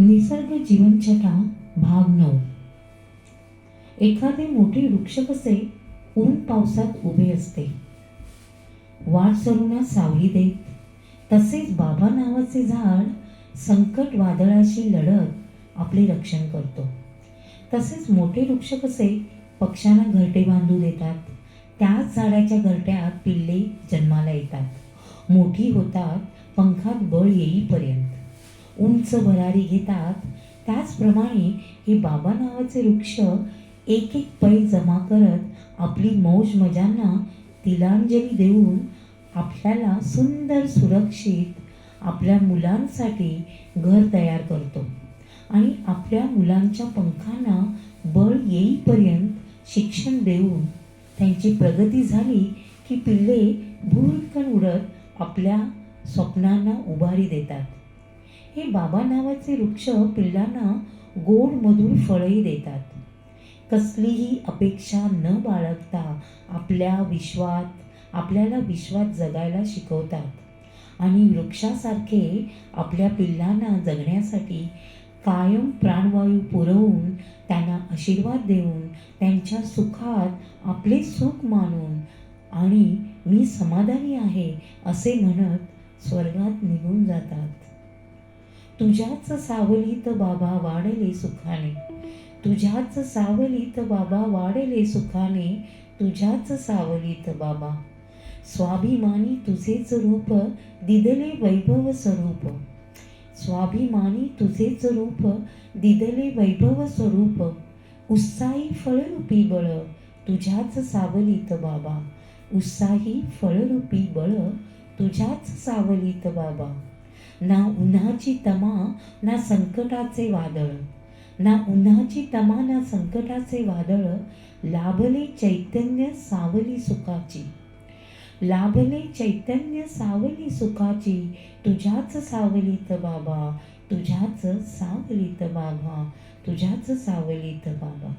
निसर्ग जीवनछटा भाग नऊ. एखादे मोठे वृक्ष कसे ऊन पावसात उभे असते. वाट सरूना सावली देत तसेच बाबा नावाचे झाड संकट वादळाशी लढत आपले रक्षण करतो. तसेच मोठे वृक्ष कसे पक्ष्यांना घरटे बांधू देतात त्याच झाडाच्या घरट्यात पिल्ले जन्माला येतात. मोठी होतात पंखात बळ येईपर्यंत. उंच भरारी घेतात. त्याचप्रमाणे हे बाबा नावाचे वृक्ष एक एक पैल जमा करत आपली मौज मजांना तिलांजली देऊन आपल्याला सुंदर सुरक्षित आपल्या मुलांसाठी घर तयार करतो आणि आपल्या मुलांच्या पंखांना बळ येईपर्यंत शिक्षण देऊन त्यांची प्रगती झाली की पिल्ले भुरकन उडत आपल्या स्वप्नांना उभारी देतात. हे बाबा नावाचे वृक्ष पिल्लांना गोड मधुर फळही देतात. कसलीही अपेक्षा न बाळगता आपल्या विश्वात आपल्याला विश्वात जगायला शिकवतात. आणि वृक्षासारखे आपल्या पिल्लांना जगण्यासाठी कायम प्राणवायू पुरवून त्यांना आशीर्वाद देऊन त्यांच्या सुखात आपले सुख मानून आणि मी समाधानी आहे असे म्हणत स्वर्गात निघून जातात. तुझ्याच सावलीत बाबा वाढले सुखाने. तुझ्याच सावलीत बाबा वाढले सुखाने. तुझ्याच सावलीत बाबा. स्वाभिमानी तुझेच रूप दिदले वैभव स्वरूप. स्वाभिमानी तुझेच रूप दिदले वैभव स्वरूप. उत्साही फळरूपी बळ तुझ्याच सावलीत बाबा. उत्साही फळरूपी बळ तुझ्याच सावलीत बाबा. ना उन्हाची तमा ना संकटाचे वादळ. ना उन्हाची तमा ना संकटाचे वादळ. लाभले चैतन्य सावली सुखाची. लाभले चैतन्य सावली सुखाची. तुझ्याच सावलीत बाबा तुझ्याच सावलीत बाबा तुझ्याच सावलीत बाबा.